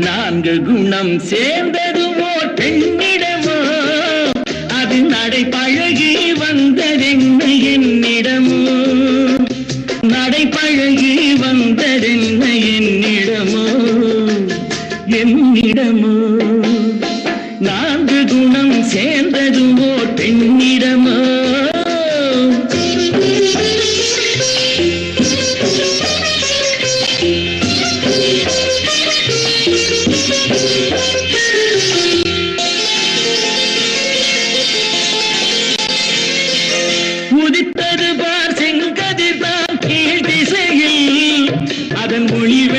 நான்கு குணம் சேர்ந்ததுமோ பெண்ணிடமோ அது நடை பழகி வந்ததென்ன என்னிடமோ? நடை பழகி வந்ததென்ன என்னிடமோ? என்னிடமோ? நான்கு குணம் சேர்ந்ததுமோ பெண்ணிடமோ Thank you. believe